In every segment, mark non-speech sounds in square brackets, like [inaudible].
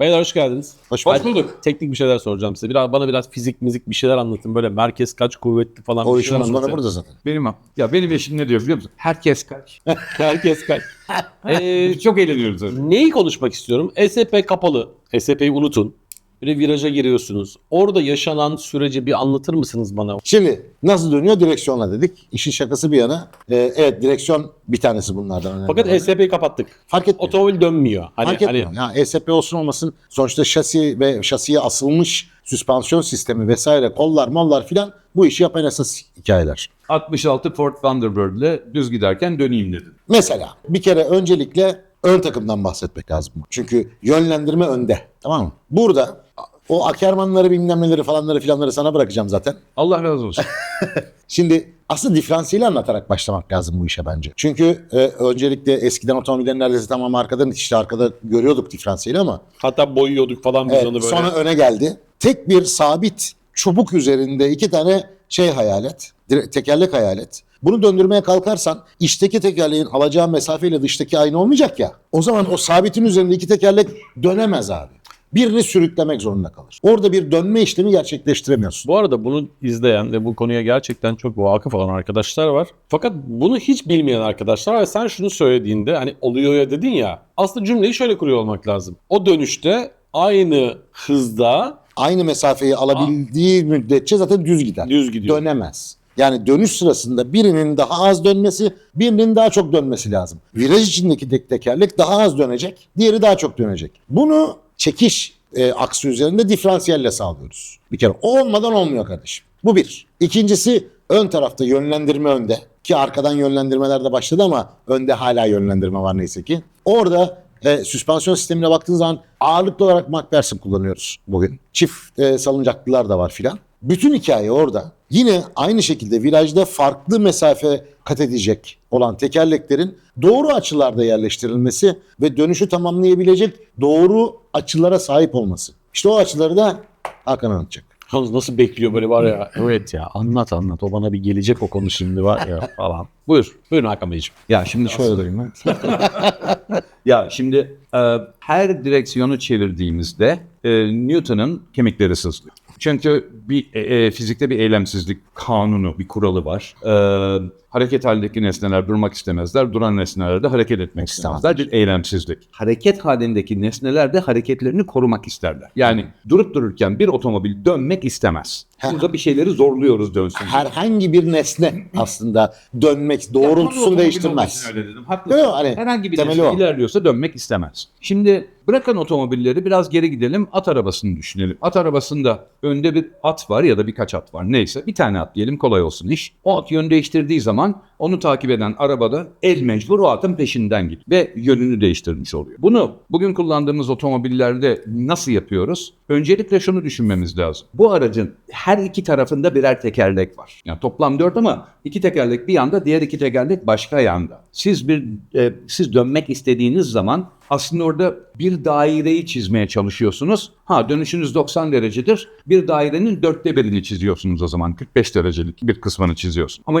Beyler hoş geldiniz. Hoş bulduk. Teknik bir şeyler soracağım size. Biraz, bana biraz fizik müzik bir şeyler anlatın. Böyle merkez kaç kuvvetli falan O bir işin şeyler uzmanı anlatın. burada zaten. Benim ya benim eşim ne diyor biliyor musun? Herkes kaç. [laughs] Herkes kaç. Ee, çok eğleniyoruz öyle. Neyi konuşmak istiyorum? SP kapalı. SP'yi unutun. Bir viraja giriyorsunuz. Orada yaşanan süreci bir anlatır mısınız bana? Şimdi nasıl dönüyor direksiyonla dedik. İşin şakası bir yana. Ee, evet direksiyon bir tanesi bunlardan önemli. Fakat olan. SP'yi kapattık. fark etmiyor. Otomobil dönmüyor. Hani, fark etmiyor. hani Ya ESP olsun olmasın sonuçta şasi ve şasiye asılmış süspansiyon sistemi vesaire kollar mollar filan bu işi yapan esas hikayeler. 66 Ford Thunderbird ile düz giderken döneyim dedim. Mesela bir kere öncelikle ön takımdan bahsetmek lazım. Çünkü yönlendirme önde. Tamam mı? Burada o akermanları bilmem neleri falanları filanları sana bırakacağım zaten. Allah razı olsun. [laughs] Şimdi aslında diferansiyeli anlatarak başlamak lazım bu işe bence. Çünkü e, öncelikle eskiden otomobillerin neredeyse tamamı arkadan işte arkada görüyorduk diferansiyeli ama hatta boyuyorduk falan biz evet, onu böyle. sonra öne geldi. Tek bir sabit çubuk üzerinde iki tane şey hayal et. dire- Tekerlek hayal et. Bunu döndürmeye kalkarsan içteki tekerleğin alacağı mesafeyle dıştaki aynı olmayacak ya. O zaman o sabitin üzerinde iki tekerlek dönemez abi. Birini sürüklemek zorunda kalır. Orada bir dönme işlemi gerçekleştiremiyorsun. Bu arada bunu izleyen ve bu konuya gerçekten çok vakıf olan arkadaşlar var. Fakat bunu hiç bilmeyen arkadaşlar ve sen şunu söylediğinde hani oluyor ya dedin ya aslında cümleyi şöyle kuruyor olmak lazım. O dönüşte aynı hızda Aynı mesafeyi alabildiği müddetçe zaten düz gider. düz gidiyor. dönemez. Yani dönüş sırasında birinin daha az dönmesi, birinin daha çok dönmesi lazım. Viraj içindeki tek tekerlek daha az dönecek, diğeri daha çok dönecek. Bunu çekiş e, aksı üzerinde diferansiyelle sağlıyoruz. Bir kere o olmadan olmuyor kardeşim. Bu bir. İkincisi ön tarafta yönlendirme önde. Ki arkadan yönlendirmeler de başladı ama önde hala yönlendirme var neyse ki. Orada e, süspansiyon sistemine baktığın zaman ağırlıklı olarak McPherson kullanıyoruz bugün. Çift e, salıncaklılar da var filan. Bütün hikaye orada. Yine aynı şekilde virajda farklı mesafe kat edecek olan tekerleklerin doğru açılarda yerleştirilmesi ve dönüşü tamamlayabilecek doğru açılara sahip olması. İşte o açıları da Hakan anlatacak. Yalnız nasıl bekliyor böyle var ya. [laughs] Evet ya anlat anlat o bana bir gelecek o konu şimdi var ya [laughs] falan. Buyur. Buyurun Hakan Beyciğim. Ya şimdi şöyle diyeyim ben. [laughs] ya şimdi e, her direksiyonu çevirdiğimizde e, Newton'un kemikleri sızlıyor. Çünkü bir e, e, fizikte bir eylemsizlik kanunu, bir kuralı var. E, hareket halindeki nesneler durmak istemezler, duran nesneler de hareket etmek istemezler. Bir eylemsizlik. Hareket halindeki nesneler de hareketlerini korumak isterler. Yani durup dururken bir otomobil dönmek istemez. Burada bir şeyleri zorluyoruz dönsün. Herhangi bir nesne aslında dönmek, doğrultusunu değiştirmez. Öyle dedim. Haklısın. Yok, hani Herhangi bir nesne o. ilerliyorsa dönmek istemez. Şimdi bırakan otomobilleri biraz geri gidelim. At arabasını düşünelim. At arabasında önde bir at var ya da birkaç at var. Neyse bir tane at diyelim kolay olsun iş. O at yön değiştirdiği zaman on onu takip eden arabada el mecbur o atın peşinden gidiyor. Ve yönünü değiştirmiş oluyor. Bunu bugün kullandığımız otomobillerde nasıl yapıyoruz? Öncelikle şunu düşünmemiz lazım. Bu aracın her iki tarafında birer tekerlek var. Yani toplam dört ama iki tekerlek bir yanda, diğer iki tekerlek başka yanda. Siz bir e, siz dönmek istediğiniz zaman aslında orada bir daireyi çizmeye çalışıyorsunuz. Ha dönüşünüz 90 derecedir. Bir dairenin dörtte birini çiziyorsunuz o zaman. 45 derecelik bir kısmını çiziyorsun. Ama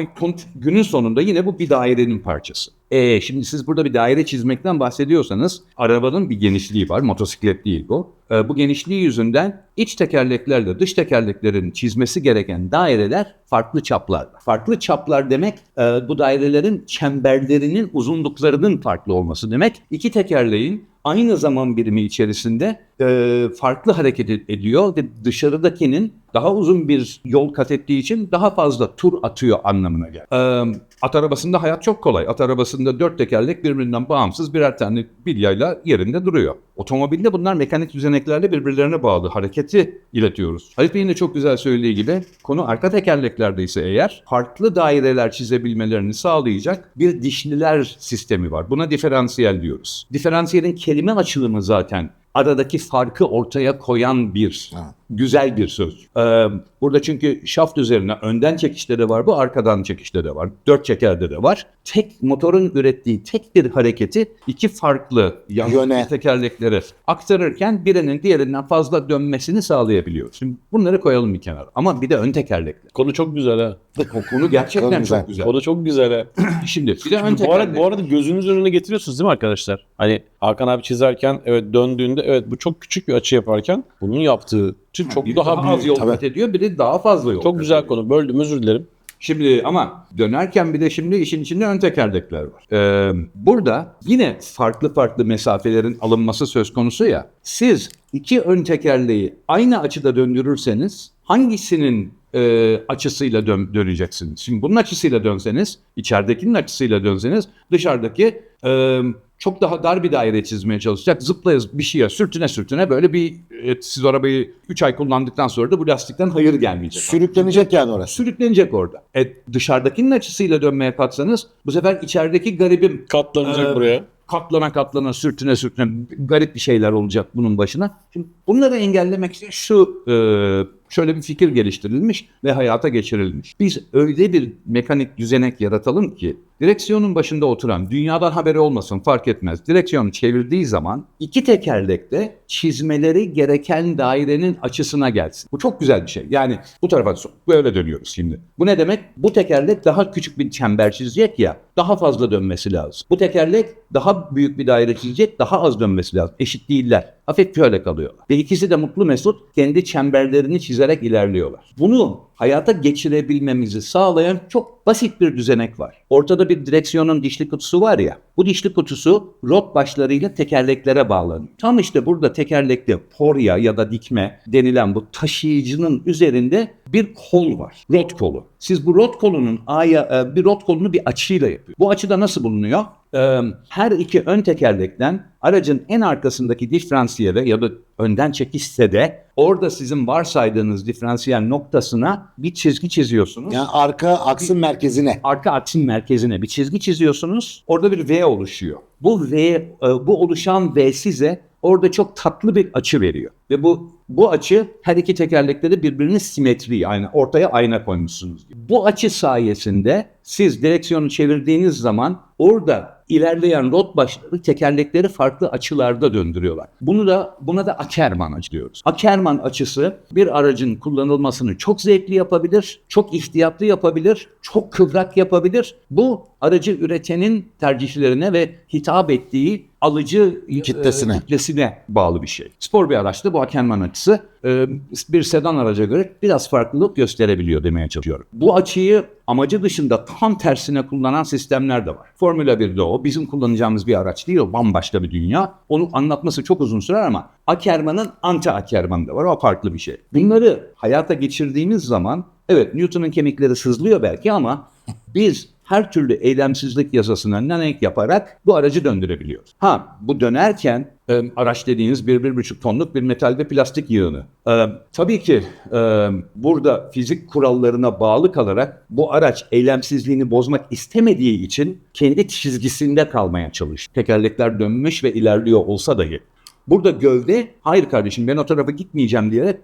günün sonunda yine bu bir dairenin parçası. E şimdi siz burada bir daire çizmekten bahsediyorsanız arabanın bir genişliği var. Motosiklet değil bu. E, bu genişliği yüzünden iç tekerleklerle dış tekerleklerin çizmesi gereken daireler farklı çaplarda. Farklı çaplar demek e, bu dairelerin çemberlerinin uzunluklarının farklı olması demek. İki tekerleğin aynı zaman birimi içerisinde e, farklı hareket ed- ediyor ve dışarıdakinin daha uzun bir yol kat ettiği için daha fazla tur atıyor anlamına gelir. E, at arabasında hayat çok kolay. At arabasında dört tekerlek birbirinden bağımsız birer tane bilyayla yerinde duruyor. Otomobilde bunlar mekanik düzeneklerle birbirlerine bağlı hareketi iletiyoruz. Halit Bey'in de çok güzel söylediği gibi konu arka tekerleklerde ise eğer farklı daireler çizebilmelerini sağlayacak bir dişliler sistemi var. Buna diferansiyel diyoruz. Diferansiyelin kelime açılımı zaten aradaki farkı ortaya koyan bir Ha. güzel bir söz. Ee, burada çünkü şaft üzerine önden çekişte de var bu, arkadan çekişte de var. Dört çekerde de var. Tek motorun ürettiği tek bir hareketi iki farklı yan Yöne. tekerlekleri aktarırken birinin diğerinden fazla dönmesini sağlayabiliyor. Şimdi bunları koyalım bir kenara. Ama bir de ön tekerlekler. Konu çok güzel ha. Konu gerçekten Çok güzel. çok güzel. Konu çok güzel ha. [clears throat] Şimdi bir de ön bu, arada, tekerlek. bu arada gözünüz önüne getiriyorsunuz değil mi arkadaşlar? Hani Hakan abi çizerken evet döndüğünde evet bu çok küçük bir açı yaparken bunun yaptığı açı çok Biri daha, az büyük. yol kat ediyor, biri daha fazla yol Çok kat güzel ediyor. konu. Böldüm özür dilerim. Şimdi ama dönerken bir de şimdi işin içinde ön tekerlekler var. Ee, burada yine farklı farklı mesafelerin alınması söz konusu ya. Siz iki ön tekerleği aynı açıda döndürürseniz hangisinin e, açısıyla dön- döneceksiniz? Şimdi bunun açısıyla dönseniz, içeridekinin açısıyla dönseniz dışarıdaki e, çok daha dar bir daire çizmeye çalışacak. Zıplaya bir şeye sürtüne sürtüne böyle bir e, siz arabayı 3 ay kullandıktan sonra da bu lastikten hayır gelmeyecek. Sürüklenecek yani orası. Sürüklenecek orada. E, dışarıdakinin açısıyla dönmeye kalksanız bu sefer içerideki garibim Katlanacak Ee, buraya. katlana katlana sürtüne sürtüne garip bir şeyler olacak bunun başına. Şimdi bunları engellemek için şu e, şöyle bir fikir geliştirilmiş ve hayata geçirilmiş. Biz öyle bir mekanik düzenek yaratalım ki direksiyonun başında oturan dünyadan haberi olmasın fark etmez. Direksiyonu çevirdiği zaman iki tekerlekte çizmeleri gereken dairenin açısına gelsin. Bu çok güzel bir şey. Yani bu tarafa böyle dönüyoruz şimdi. Bu ne demek? Bu tekerlek daha küçük bir çember çizecek ya daha fazla dönmesi lazım. Bu tekerlek daha büyük bir daire çizecek daha az dönmesi lazım. Eşit değiller. Hafif şöyle kalıyorlar. Ve ikisi de mutlu mesut kendi çemberlerini çizerek ilerliyorlar. Bunu hayata geçirebilmemizi sağlayan çok basit bir düzenek var. Ortada bir direksiyonun dişli kutusu var ya. Bu dişli kutusu rot başlarıyla tekerleklere bağlanıyor. Tam işte burada tekerlekte porya ya da dikme denilen bu taşıyıcının üzerinde bir kol var. Rot kolu. Siz bu rot kolunun aya, e, bir rot kolunu bir açıyla yapıyor. Bu açıda nasıl bulunuyor? Ee, Her iki ön tekerlekten aracın en arkasındaki diferansiyele ya da önden çekişse de orada sizin varsaydığınız diferansiyel noktasına bir çizgi çiziyorsunuz. Yani arka aksın merkezine. Arka aksin merkezine bir çizgi çiziyorsunuz. Orada bir V oluşuyor. Bu V, e, bu oluşan V size orada çok tatlı bir açı veriyor. Ve bu bu açı her iki tekerlekte de birbirinin simetri yani ortaya ayna koymuşsunuz. Bu açı sayesinde siz direksiyonu çevirdiğiniz zaman orada ilerleyen rot başları tekerlekleri farklı açılarda döndürüyorlar. Bunu da buna da Ackerman açı diyoruz. Ackerman açısı bir aracın kullanılmasını çok zevkli yapabilir, çok ihtiyatlı yapabilir, çok kıvrak yapabilir. Bu aracı üretenin tercihlerine ve hitap ettiği alıcı e, Kitlesine. kitlesine bağlı bir şey. Spor bir araçta bu Ackerman açısı e, bir sedan araca göre biraz farklılık gösterebiliyor demeye çalışıyorum. Bu açıyı amacı dışında tam tersine kullanan sistemler de var. Formula 1'de o. Bizim kullanacağımız bir araç değil o bambaşka bir dünya. Onu anlatması çok uzun sürer ama Ackerman'ın anti Ackerman'ı da var. O farklı bir şey. Bunları hayata geçirdiğimiz zaman evet Newton'un kemikleri sızlıyor belki ama biz her türlü eylemsizlik yasasına nanek yaparak bu aracı döndürebiliyoruz. Ha bu dönerken e, araç dediğiniz bir, bir buçuk tonluk bir metal ve plastik yığını. E, tabii ki e, burada fizik kurallarına bağlı kalarak bu araç eylemsizliğini bozmak istemediği için kendi çizgisinde kalmaya çalışıyor. Tekerlekler dönmüş ve ilerliyor olsa dahi. Burada gövde hayır kardeşim ben o tarafa gitmeyeceğim diyerek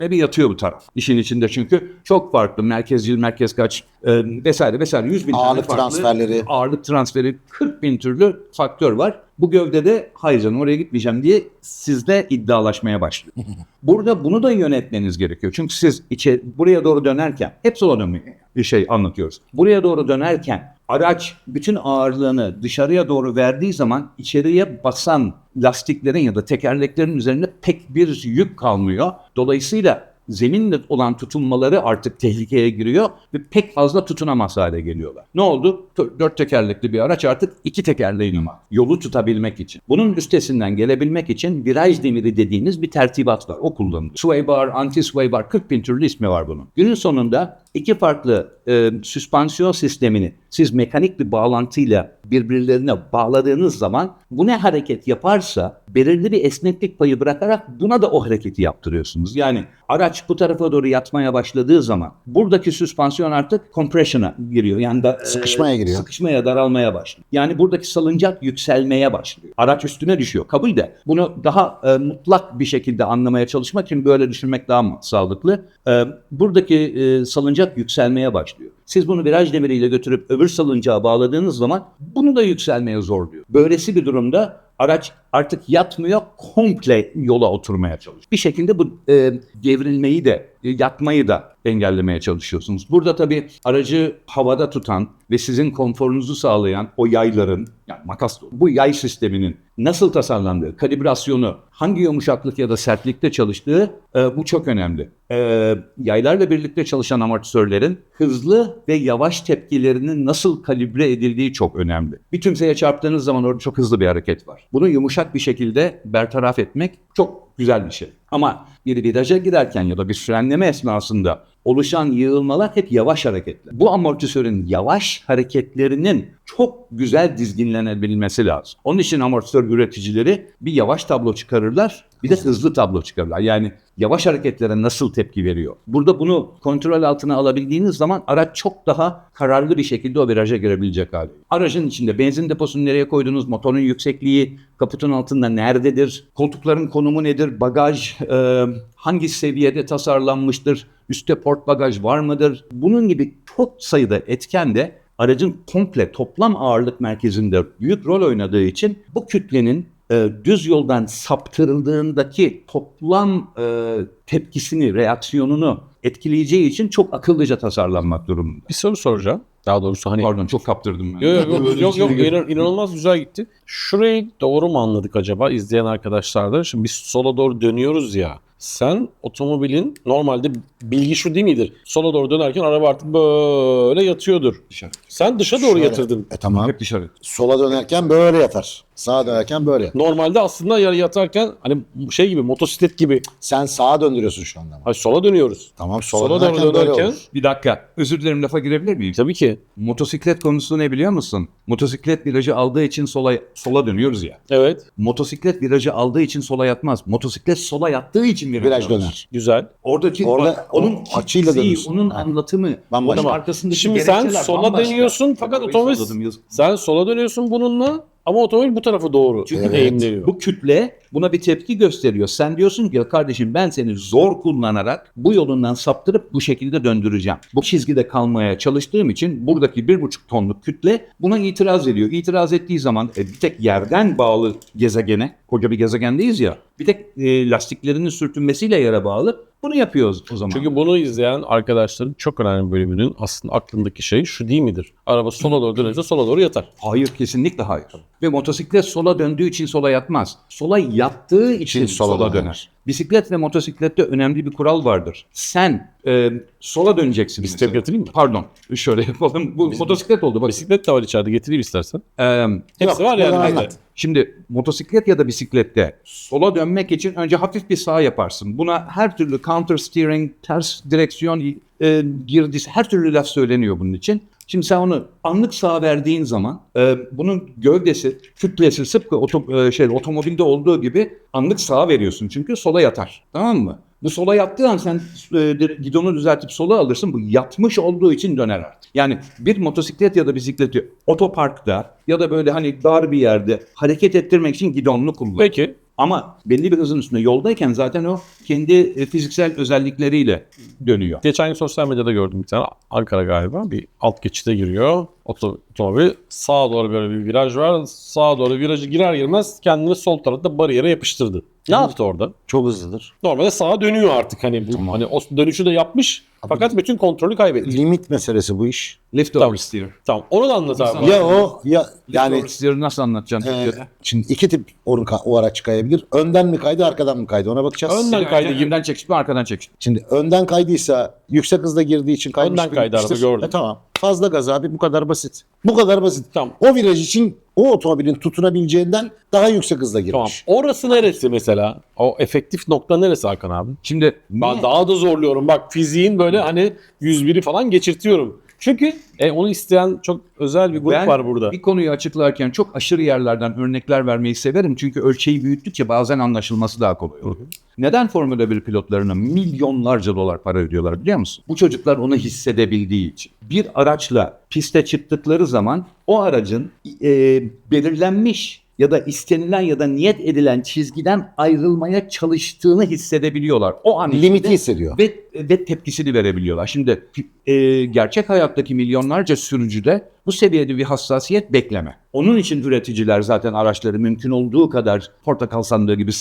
böyle bir yatıyor bu taraf. İşin içinde çünkü çok farklı merkez yıl, merkez kaç e, vesaire vesaire 100 bin Ağırlık farklı transferleri. ağırlık transferi 40 bin türlü faktör var. Bu gövdede hayır canım oraya gitmeyeceğim diye sizde iddialaşmaya başlıyor. [laughs] Burada bunu da yönetmeniz gerekiyor. Çünkü siz içe, buraya doğru dönerken hep sola dönmeye bir şey anlatıyoruz. Buraya doğru dönerken araç bütün ağırlığını dışarıya doğru verdiği zaman içeriye basan lastiklerin ya da tekerleklerin üzerinde pek bir yük kalmıyor. Dolayısıyla zeminle olan tutunmaları artık tehlikeye giriyor ve pek fazla tutunamaz hale geliyorlar. Ne oldu? Dört tekerlekli bir araç artık iki tekerleğin ama yolu tutabilmek için. Bunun üstesinden gelebilmek için viraj demiri dediğiniz bir tertibat var. O kullanılıyor. Sway bar, anti sway bar 40 bin türlü ismi var bunun. Günün sonunda iki farklı e, süspansiyon sistemini siz mekanik bir bağlantıyla birbirlerine bağladığınız zaman bu ne hareket yaparsa belirli bir esneklik payı bırakarak buna da o hareketi yaptırıyorsunuz. Yani araç bu tarafa doğru yatmaya başladığı zaman buradaki süspansiyon artık compression'a giriyor. Yani da, Sıkışmaya giriyor. Sıkışmaya, daralmaya başlıyor. Yani buradaki salıncak yükselmeye başlıyor. Araç üstüne düşüyor. Kabul de. Bunu daha e, mutlak bir şekilde anlamaya çalışmak için böyle düşünmek daha sağlıklı. E, buradaki e, salıncak yükselmeye başlıyor. Siz bunu viraj demiriyle götürüp öbür salıncağa bağladığınız zaman bunu da yükselmeye zorluyor. Böylesi bir durumda araç artık yatmıyor, komple yola oturmaya çalışıyor. Bir şekilde bu e, devrilmeyi de, e, yatmayı da engellemeye çalışıyorsunuz. Burada tabii aracı havada tutan ve sizin konforunuzu sağlayan o yayların, yani makas bu yay sisteminin nasıl tasarlandığı, kalibrasyonu, hangi yumuşaklık ya da sertlikte çalıştığı e, bu çok önemli. E, yaylarla birlikte çalışan amortisörlerin hızlı ve yavaş tepkilerinin nasıl kalibre edildiği çok önemli. Bir tümseye çarptığınız zaman orada çok hızlı bir hareket var. Bunu yumuşak bir şekilde bertaraf etmek çok güzel bir şey. Ama bir viraja girerken ya da bir frenleme esnasında oluşan yığılmalar hep yavaş hareketler. Bu amortisörün yavaş hareketlerinin çok güzel dizginlenebilmesi lazım. Onun için amortisör üreticileri bir yavaş tablo çıkarırlar, bir de hızlı tablo çıkarırlar. Yani yavaş hareketlere nasıl tepki veriyor? Burada bunu kontrol altına alabildiğiniz zaman araç çok daha kararlı bir şekilde o viraja girebilecek hali. Aracın içinde benzin deposunu nereye koydunuz, motorun yüksekliği, kaputun altında nerededir, koltukların konumu nedir, bagaj e, hangi seviyede tasarlanmıştır, üstte port bagaj var mıdır? Bunun gibi çok sayıda etken de aracın komple toplam ağırlık merkezinde büyük rol oynadığı için bu kütlenin e, düz yoldan saptırıldığındaki toplam e, tepkisini, reaksiyonunu etkileyeceği için çok akıllıca tasarlanmak durumunda. Bir soru soracağım. Daha doğrusu hani Pardon çok kaptırdım ben. Yok yok yok, yok, inan- inanılmaz güzel gitti. Şurayı doğru mu anladık acaba izleyen arkadaşlar da? Şimdi biz sola doğru dönüyoruz ya. Sen otomobilin normalde bilgi şu değil midir? Sola doğru dönerken araba artık böyle yatıyordur. Dışarı. Sen dışa doğru Şöyle. yatırdın. E tamam. Hep dışarı. Sola dönerken böyle yatar. Sağa dönerken böyle. Normalde aslında yarı yatarken hani şey gibi motosiklet gibi Sen sağa döndürüyorsun şu anda. ama. hani sola dönüyoruz. Tamam sola, Sola dönerken, doğru böyle dönerken olur. Bir dakika. Özür dilerim lafa girebilir miyim? tabii ki. Motosiklet konusu ne biliyor musun? Motosiklet virajı aldığı için sola sola dönüyoruz ya. Evet. Motosiklet virajı aldığı için sola yatmaz. Motosiklet sola yattığı için viraj, Viraj alır. döner. Güzel. Oradaki Orada bak, onun açıyla fiziği, dönüyorsun. onun Ha. anlatımı, Bambaşka. onun arkasındaki Şimdi sen gerekçeler sola bambaşka. dönüyorsun fakat Arabayı otomobil yazık. sen sola dönüyorsun bununla ama otomobil bu tarafa doğru Çünkü eğimleniyor. bu kütle buna bir tepki gösteriyor. Sen diyorsun ki kardeşim ben seni zor kullanarak bu yolundan saptırıp bu şekilde döndüreceğim. Bu çizgide kalmaya çalıştığım için buradaki bir buçuk tonluk kütle buna itiraz ediyor. İtiraz ettiği zaman e, bir tek yerden bağlı gezegene, koca bir gezegendeyiz ya, bir tek e, lastiklerinin sürtünmesiyle yere bağlı bunu yapıyoruz o zaman. Çünkü bunu izleyen arkadaşların çok önemli bölümünün aslında aklındaki şey şu değil midir? Araba sola doğru dönünce sola doğru yatar. Hayır kesinlikle hayır. Ve motosiklet sola döndüğü için sola yatmaz. Sola yattığı için sola sola, döner. döner. Bisiklet ve motosiklette önemli bir kural vardır. Sen e, sola döneceksin. Bisiklet getireyim mi? Pardon. Şöyle yapalım. Bu motosiklet oldu bak. Bisiklet de var içeride getireyim istersen. E, Hepsi Yok, var yani. anlat. Şimdi motosiklet ya da bisiklette sola dönmek için önce hafif bir sağ yaparsın. Buna her türlü counter steering, ters direksiyon e, girdisi, her türlü laf söyleniyor bunun için. Şimdi sen onu anlık sağa verdiğin zaman e, bunun gövdesi, kütlesi sıpkı oto, e, şey, otomobilde olduğu gibi anlık sağa veriyorsun. Çünkü sola yatar. Tamam mı? Bu sola yattığı an sen e, gidonu düzeltip sola alırsın. Bu yatmış olduğu için döner artık. Yani bir motosiklet ya da bisikleti otoparkta ya da böyle hani dar bir yerde hareket ettirmek için gidonlu kullan. Peki. Ama belli bir hızın üstünde yoldayken zaten o kendi e, fiziksel özellikleriyle dönüyor. Geçen gün sosyal medyada gördüm bir tane Ankara galiba bir alt geçide giriyor oto- otomobil sağa doğru böyle bir viraj var sağa doğru virajı girer girmez kendini sol tarafta bariyere yapıştırdı. Ne yaptı orada? Çok hızlıdır. Normalde sağa dönüyor artık hani bu hani o dönüşü de yapmış fakat bütün kontrolü kaybetti. Limit meselesi bu iş. Lift Tamam. steer. Tamam onu da anlat abi. Ya o ya Lift yani over steer'ı nasıl anlatacaksın? e, Türkçe'de? şimdi iki tip o, o araç kayabilir. Önden mi kaydı arkadan mı kaydı ona bakacağız. Önden Önce kaydı gibi. önden çekişme arkadan çekişme. Şimdi önden kaydıysa yüksek hızda girdiği için kaymış. Önden kaydı araba, bitmiştir. gördüm. E, tamam. Fazla gaz abi bu kadar basit. Bu kadar basit. Tamam. O viraj için o otomobilin tutunabileceğinden daha yüksek hızda girmiş. Tamam. Orası neresi mesela? O efektif nokta neresi Hakan abi? Şimdi Ben daha da zorluyorum. Bak fiziğin böyle hani 101'i falan geçirtiyorum. Çünkü e, onu isteyen çok özel bir grup Ben var burada. Bir konuyu açıklarken çok aşırı yerlerden örnekler vermeyi severim. Çünkü ölçeği büyüttükçe bazen anlaşılması daha kolay oluyor. Neden Formula 1 pilotlarına milyonlarca dolar para ödüyorlar biliyor musun? Bu çocuklar onu hissedebildiği için. Bir araçla piste çıktıkları zaman o aracın e, belirlenmiş ya da istenilen ya da niyet edilen çizgiden ayrılmaya çalıştığını hissedebiliyorlar. O an Limiti hissediyor. ve, ve tepkisini verebiliyorlar. Şimdi e, gerçek hayattaki milyonlarca sürücüde bu seviyede bir hassasiyet bekleme. Onun için üreticiler zaten araçları mümkün olduğu kadar portakal sandığı gibi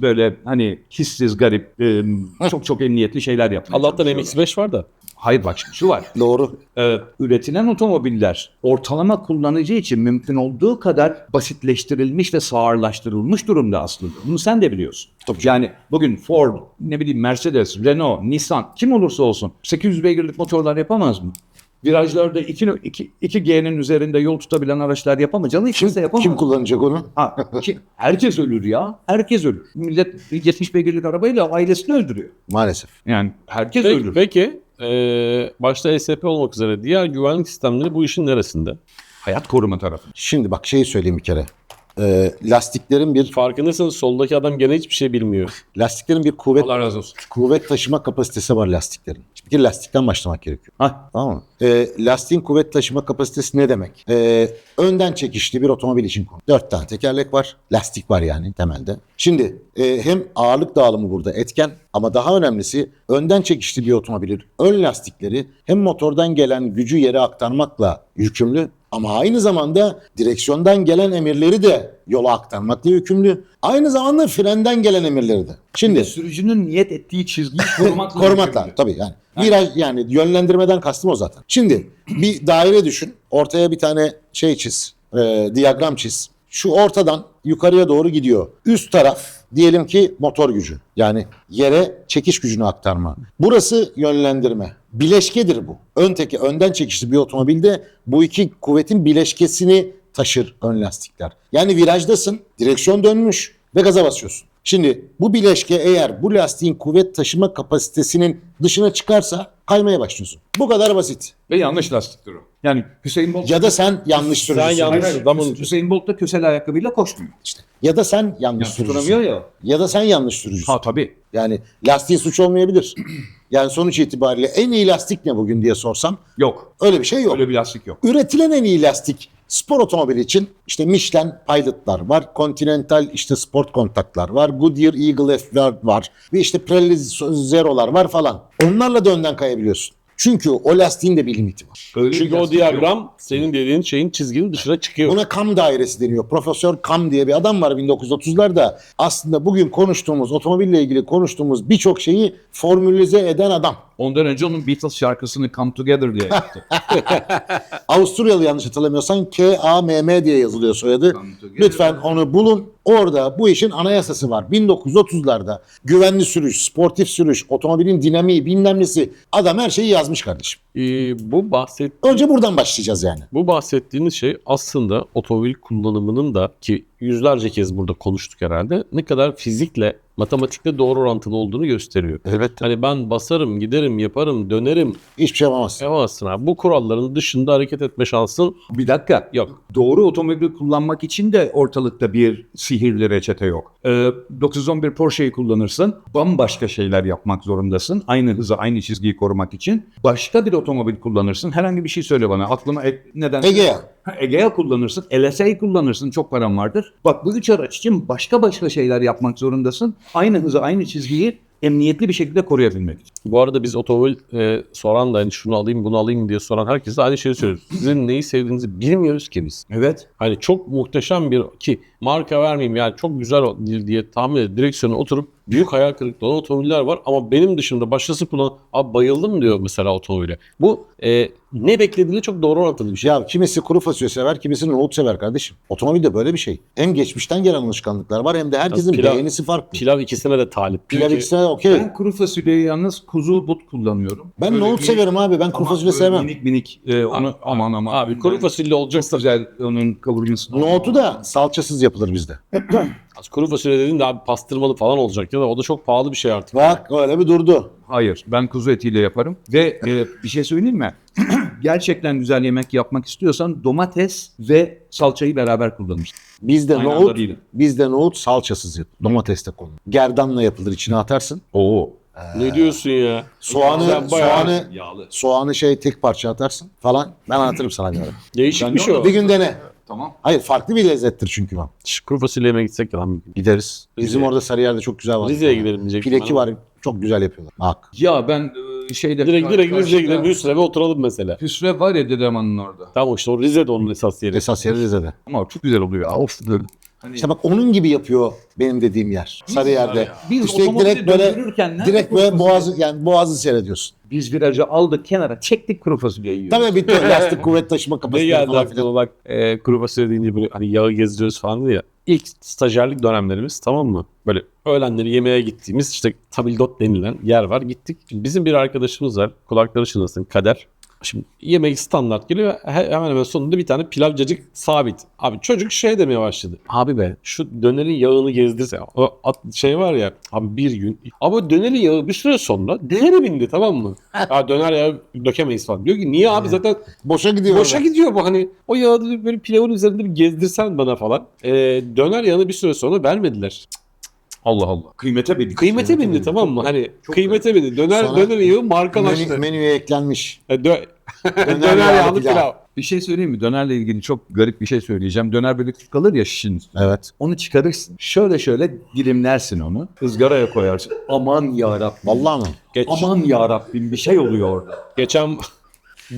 böyle hani hissiz garip e, [laughs] çok çok emniyetli şeyler yapmaya Allah'tan çalışıyorlar. MX-5 var da. Hayır bak şimdi şu var. Doğru. Ee, üretilen otomobiller ortalama kullanıcı için mümkün olduğu kadar basitleştirilmiş ve sağırlaştırılmış durumda aslında. Bunu sen de biliyorsun. Yani bugün Ford, ne bileyim Mercedes, Renault, Nissan kim olursa olsun 800 beygirlik motorlar yapamaz mı? Virajlarda 2, 2, 2G'nin üzerinde yol tutabilen araçlar yapamaz. Canı hiç Kim, kimse yapamaz. kim kullanacak onu? Ha, ki, herkes ölür ya. Herkes ölür. Millet 70 beygirlik arabayla ailesini öldürüyor. Maalesef. Yani herkes Peki, ölür. peki e, başta ESP olmak üzere diğer güvenlik sistemleri bu işin neresinde? Hayat koruma tarafı. Şimdi bak şeyi söyleyeyim bir kere. Ee, lastiklerin bir Farkındaysanız soldaki adam gene hiçbir şey bilmiyor. lastiklerin bir kuvvet Allah razı olsun. kuvvet taşıma kapasitesi var lastiklerin. Bir kere lastikten başlamak gerekiyor. Ha, Tamam mı? Ee, lastiğin kuvvet taşıma kapasitesi ne demek? Ee, önden çekişli bir otomobil için konu. Dört tane tekerlek var. Lastik var yani temelde. Şimdi e, hem ağırlık dağılımı burada etken ama daha önemlisi önden çekişli bir otomobilin ön lastikleri hem motordan gelen gücü yere aktarmakla yükümlü ama aynı zamanda direksiyondan gelen emirleri de yola aktarmakla yükümlü. Aynı zamanda frenden gelen emirleri de. Şimdi sürücünün niyet ettiği çizgiyi [laughs] korumakla. Korumakla tabii yani. Viraj yani yönlendirmeden kastım o zaten. Şimdi bir daire düşün. Ortaya bir tane şey çiz. e, diyagram çiz. Şu ortadan yukarıya doğru gidiyor. Üst taraf diyelim ki motor gücü. Yani yere çekiş gücünü aktarma. Burası yönlendirme. Bileşkedir bu. Ön teki önden çekişli bir otomobilde bu iki kuvvetin bileşkesini taşır ön lastikler. Yani virajdasın, direksiyon dönmüş ve gaza basıyorsun. Şimdi bu bileşke eğer bu lastiğin kuvvet taşıma kapasitesinin dışına çıkarsa kaymaya başlıyorsun. Bu kadar basit. Ve yanlış lastiktir o. Yani Hüseyin Bolt... Ya da sen yanlış Sen sürücüsün. yanlış- Hayır, Hüseyin Bolt da kösel ayakkabıyla koşmuyor. İşte. Ya da sen yanlış Yani sürücüsün. ya. Ya da sen yanlış sürücüsün. Ha tabii. Yani lastiği suç olmayabilir. yani sonuç itibariyle en iyi lastik ne bugün diye sorsam Yok. öyle bir şey yok. Öyle bir lastik yok. Üretilen en iyi lastik spor otomobili için işte Michelin Pilot'lar var. Continental işte sport kontaklar var. Goodyear Eagle F'ler var. Ve işte Pirelli Zero'lar var falan. Onlarla da önden kayabiliyorsun. Çünkü o lastiğin de bir limiti var. Öyle Çünkü bir o diyagram senin dediğin şeyin çizginin dışına çıkıyor. Buna Kam dairesi deniyor. Profesör Kam diye bir adam var 1930'larda. Aslında bugün konuştuğumuz, otomobille ilgili konuştuğumuz birçok şeyi formülize eden adam. Ondan önce onun Beatles şarkısını Come Together diye yaptı. [laughs] Avusturyalı yanlış hatırlamıyorsan K-A-M-M diye yazılıyor soyadı. Lütfen onu bulun. Orada bu işin anayasası var. 1930'larda güvenli sürüş, sportif sürüş, otomobilin dinamiği bilmem nesi. Adam her şeyi yazmış kardeşim. Ee, bu bahset Önce buradan başlayacağız yani. bu bahsettiğiniz şey aslında otomobil kullanımının da ki yüzlerce kez burada konuştuk herhalde ne kadar fizikle matematikle doğru orantılı olduğunu gösteriyor. Elbette. Hani ben basarım, giderim, yaparım, dönerim. Hiçbir şey yapamazsın. Yapamazsın abi. Bu kuralların dışında hareket etme şansın bir dakika. yok. Doğru otomobil kullanmak için de ortalıkta bir sihirli reçete yok. Ee, 911 Porsche'yi kullanırsın. Bambaşka şeyler yapmak zorundasın. Aynı hızı, aynı çizgiyi korumak için. Başka bir otomobil kullanırsın. Herhangi bir şey söyle bana. Aklıma e- neden? Egea. Egea kullanırsın, LSA kullanırsın çok param vardır. Bak bu üç araç için başka başka şeyler yapmak zorundasın. Aynı hızı, aynı çizgiyi emniyetli bir şekilde koruyabilmek. Bu arada biz otomobil e, soran da hani şunu alayım bunu alayım diye soran herkese aynı şeyi söylüyoruz. Sizin neyi sevdiğinizi bilmiyoruz ki biz. Evet. Hani çok muhteşem bir ki marka vermeyeyim yani çok güzel o- diye tahmin ediyorum. Direksiyona oturup büyük hayal kırıklığı olan otomobiller var ama benim dışında başkası kullan abi bayıldım diyor mesela otomobile. Bu e, ne beklediğini çok doğru orantılı bir şey. Ya kimisi kuru fasulye sever, kimisi nohut sever kardeşim. Otomobil de böyle bir şey. Hem geçmişten gelen alışkanlıklar var hem de herkesin Pilav- beğenisi farklı. Pilav ikisine de talip. Pilav Çünkü- ikisine de okey. Ben kuru fasulyeyi yalnız kuzu but kullanıyorum. Ben Böyle nohut minik- severim abi. Ben kuru fasulye sevmem. Minik minik e, onu aman aman. Abi kuru fasulye olacaksa güzel onun kavurmasını. Nohutu da salçasız yapılır bizde. [clears throat] kuru fasulye dediğin de abi pastırmalı falan olacak ya da o da çok pahalı bir şey artık. Bak öyle bir durdu. Hayır ben kuzu etiyle yaparım ve e, bir şey söyleyeyim mi? [clears throat] gerçekten güzel yemek yapmak istiyorsan domates ve salçayı beraber kullanırsın. Bizde Aynı anda nohut, değil. bizde nohut salçasız yapılır. Domatesle konulur. Gerdanla yapılır içine atarsın. Oo. Ne diyorsun ya? Soğanı, Sen bayağı soğanı, Yağlı. soğanı şey tek parça atarsın falan. Ben anlatırım sana bir ara. Değişikmiş o. Bir gün dene. Tamam. Hayır farklı bir lezzettir çünkü o. Şş, Kuru fasulye yemeye gitsek ya lan. Gideriz. Bizim Rize'ye. orada Sarıyer'de çok güzel var. Rize'ye gidelim diyecektim. Pileki var. Çok güzel yapıyorlar. Bak. Ya ben e, şeyde... Direkt direkt Rize'ye gidelim. Karşıda- Hüsrev'e oturalım mesela. Hüsrev var ya Dedeman'ın orada. Tamam işte o Rize'de onun esas yeri. Esas yeri Rize'de. Ama çok güzel oluyor. Of. Hani İşte bak onun gibi yapıyor benim dediğim yer. Sarıyer'de. Biz Üstelik otomobili direkt böyle direkt böyle boğazı yani boğazı seyrediyorsun. Biz virajı aldık kenara çektik kuru fasulye yiyoruz. Tabii bitti. [laughs] Lastik kuvvet taşıma kapasitesi falan filan. bak e, kuru fasulye deyince böyle hani yağı gezdiriyoruz falan diye. İlk stajyerlik dönemlerimiz tamam mı? Böyle öğlenleri yemeğe gittiğimiz işte tabildot denilen yer var. Gittik. Şimdi bizim bir arkadaşımız var. Kulakları çınlasın Kader. Şimdi yemek standart geliyor. He- hemen hemen sonunda bir tane pilavcacık sabit. Abi çocuk şey demeye başladı. Abi be şu dönerin yağını gezdirse. O at- şey var ya abi bir gün. Ama dönerin yağı bir süre sonra değeri bindi tamam mı? [laughs] ya döner yağı dökemeyiz falan. Diyor ki niye abi zaten Boşa gidiyor. Boşa gidiyor bu hani o yağı böyle pilavın üzerinde bir gezdirsen bana falan. Ee, döner yağını bir süre sonra vermediler. Allah Allah. Kıymete bindi. Kıymete bindi tamam mı? Hani Çok kıymete bindi. Döner Sonra döner yağı Menü, markalaştı. menüye eklenmiş. E, dö- Döner [laughs] döner yağlı pilav. pilav. Bir şey söyleyeyim mi? Dönerle ilgili çok garip bir şey söyleyeceğim. Döner böyle kalır ya şişin. Evet. Onu çıkarırsın. Şöyle şöyle dilimlersin onu. ızgaraya koyarsın. Aman yarabbim. Vallahi mı? Geç, Aman yarabbim bir şey oluyor orada. geçen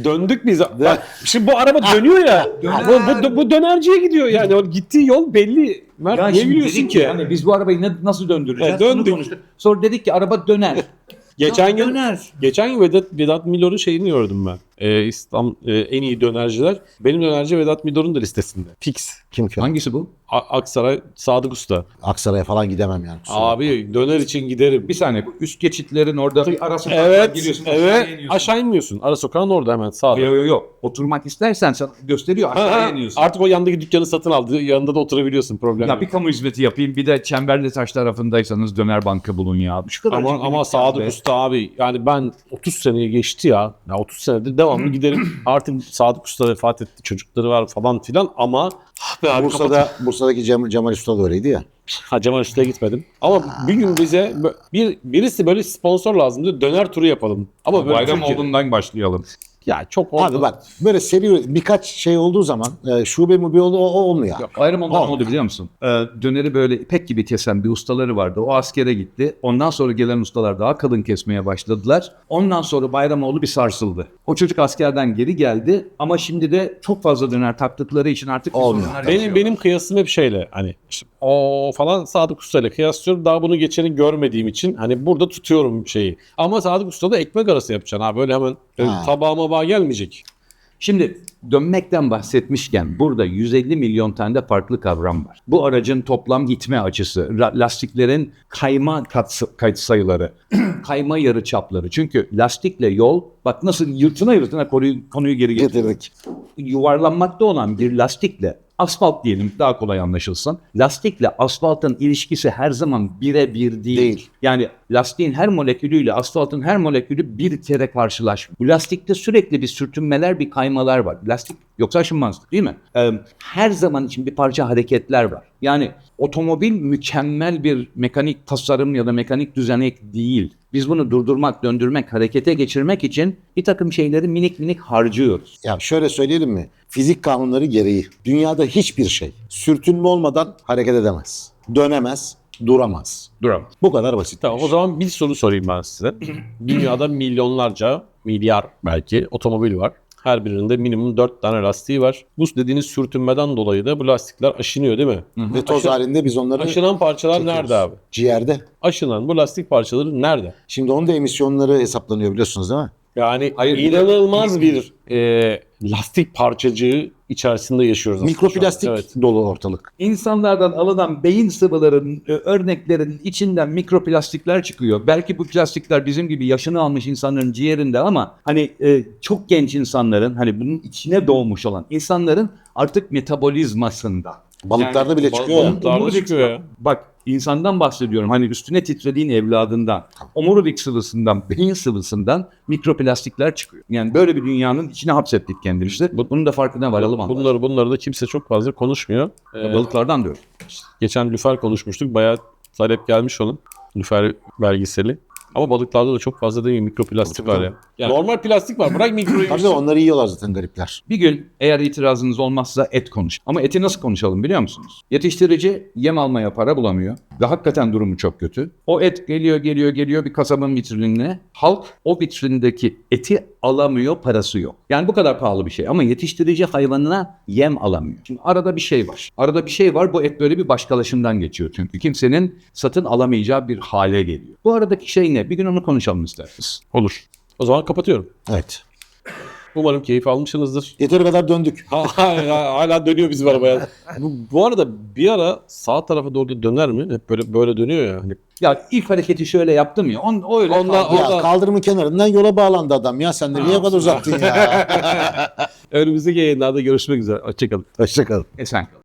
döndük biz. Bak, şimdi bu araba dönüyor ya. Bu, bu, bu dönerciye gidiyor yani. O gittiği yol belli. Mert Ya niye şimdi dedik ki? Yani biz bu arabayı ne- nasıl döndüreceğiz? E, döndük. Konuştuk. Sonra dedik ki araba döner. Geçen Ya gün döner. Geçen gün Vedat, Vedat Milor'un şeyini gördüm ben. Ee, İslam e, en iyi dönerciler. Benim dönerci Vedat Milor'un da listesinde. Fix. Kim ki? Hangisi bu? A- Aksaray Sadık Usta. Aksaray'a falan gidemem yani. kusura Abi döner için giderim. Bir saniye bu üst geçitlerin orada bir ara sokaktan Evet, giriyorsun. aşağıya evet. iniyorsun. Aşağı inmiyorsun. Ara sokağın orada hemen sağda. Yok yok yok. Oturmak istersen sana gösteriyor Ha, aşağıya ha, iniyorsun. Artık o yandaki dükkanı satın aldı. Yanında da oturabiliyorsun problem Ya yok. bir kamu hizmeti yapayım bir de Çemberli Taş tarafındaysanız döner banka bulun ya. Şu kadar Ama, ama Sadık Usta abi yani ben 30 seneye geçti ya. ya 30 senedir devamlı giderim. [clears throat] Artık Sadık Usta vefat etti. Çocukları var falan filan ama ah be abi Bursa'da, Bursa'daki Cem, Cemal Usta da öyleydi ya. Ha Cemal Usta'ya gitmedim. Ama bir gün bize bö- bir birisi böyle sponsor lazımdı. Döner turu yapalım. Ama böyle Bayram Türkiye'de- olduğundan başlayalım. Ya çok Abi oldu. bak böyle seri birkaç şey olduğu zaman e, şube mu bir oldu o, o olmuyor. Yok ayrım ondan oldu biliyor musun? Ee, döneri böyle ipek gibi kesen bir ustaları vardı. O askere gitti. Ondan sonra gelen ustalar daha kalın kesmeye başladılar. Ondan sonra Bayramoğlu bir sarsıldı. O çocuk askerden geri geldi ama şimdi de çok fazla döner taktıkları için artık bir Olmuyor. sorunlar Benim yaşıyor. benim kıyasım hep şeyle hani işte, o falan Sadık Usta ile kıyaslıyorum. Daha bunu geçeni görmediğim için hani burada tutuyorum şeyi. Ama Sadık Usta'da ekmek arası yapacaksın abi. Böyle hemen e, Ha. tabağa mabağa gelmeyecek. Şimdi dönmekten bahsetmişken burada 150 milyon tane de farklı kavram var. Bu aracın toplam gitme açısı, lastiklerin kayma kat kayıt sayıları, [clears throat] kayma yarı çapları. Çünkü lastikle yol bak nasıl yırtına yırtına konuyu, konuyu geri. Getirdik. yuvarlanmakta olan bir lastikle asfalt diyelim daha kolay anlaşılsın. Lastikle asfaltın ilişkisi her zaman bire bir değil. Değil. Yani lastiğin her molekülüyle asfaltın her molekülü bir kere karşılaşmıyor. Bu lastikte sürekli bir sürtünmeler, bir kaymalar var. Lastik yoksa aşınmazdı değil mi? Ee, her zaman için bir parça hareketler var. Yani otomobil mükemmel bir mekanik tasarım ya da mekanik düzenek değil. Biz bunu durdurmak, döndürmek, harekete geçirmek için bir takım şeyleri minik minik harcıyoruz. Ya şöyle söyleyelim mi? Fizik kanunları gereği dünyada hiçbir şey sürtünme olmadan hareket edemez. Dönemez, duramaz. Duram. Bu kadar basit. Tamam o zaman bir soru sorayım ben size. [clears throat] Dünyada milyonlarca, milyar belki otomobil var. Her birinde minimum 4 tane lastiği var. Bu dediğiniz sürtünmeden dolayı da bu lastikler aşınıyor değil mi? Ve toz Aşı- halinde biz onları Aşınan parçalar çekiyoruz. nerede abi? Ciğerde. Aşınan bu lastik parçaları nerede? Şimdi onun da emisyonları hesaplanıyor biliyorsunuz değil mi? Yani Hayır, inanılmaz bir e, lastik parçacığı içerisinde yaşıyoruz. Mikroplastik. Evet. dolu ortalık. İnsanlardan alınan beyin sıvıların e, örneklerin içinden mikroplastikler çıkıyor. Belki bu plastikler bizim gibi yaşını almış insanların ciğerinde ama hani e, çok genç insanların hani bunun içine doğmuş olan insanların artık metabolizmasında. Balıklarda Yani bile çıkıyor Balıklarda çıkıyor ya. Bak insandan bahsediyorum hani üstüne titrediğin evladından. omurilik sıvısından, beyin sıvısından mikroplastikler çıkıyor. Yani böyle bir dünyanın içine hapsettik kendimizi. Bunun da farkına varalım. Bunlar, Bunları bunları da kimse çok fazla konuşmuyor. Ee, Balıklardan diyor. geçen lüfer konuşmuştuk. Bayağı talep gelmiş onun. Lüfer belgeseli. Ama balıklarda da çok fazla değil mi? Mikroplastik var ya. Yani normal plastik var. Bırak mikroyu. Tabii onları yiyorlar zaten garipler. Bir gün eğer itirazınız olmazsa et konuş. Ama eti nasıl konuşalım biliyor musunuz? Yetiştirici yem almaya para bulamıyor ve hakikaten durumu çok kötü. O et geliyor geliyor geliyor bir kasabın vitrinine. Halk o vitrindeki eti alamıyor parası yok. Yani bu kadar pahalı bir şey ama yetiştirici hayvanına yem alamıyor. Şimdi arada bir şey var. Arada bir şey var bu et böyle bir başkalaşımdan geçiyor çünkü. Kimsenin satın alamayacağı bir hale geliyor. Bu aradaki şey ne? Bir gün onu konuşalım isterseniz. Olur. O zaman kapatıyorum. Evet. Umarım keyif almışsınızdır. Yeteri kadar döndük. hala, hala dönüyor bizim arabaya. Bu, bu arada bir ara sağ tarafa doğru döner mi? Hep böyle böyle dönüyor ya. Hani Ya ilk hareketi şöyle yaptım ya. On, o öyle Ondan- kaldı. Ya Orada- kaldırımın kenarından yola bağlandı adam ya. Sen de niye kadar uzattın ya? [laughs] önümüzdeki yayınlarda görüşmek üzere. Hoşçakalın. Hoşçakalın. Esen kalın.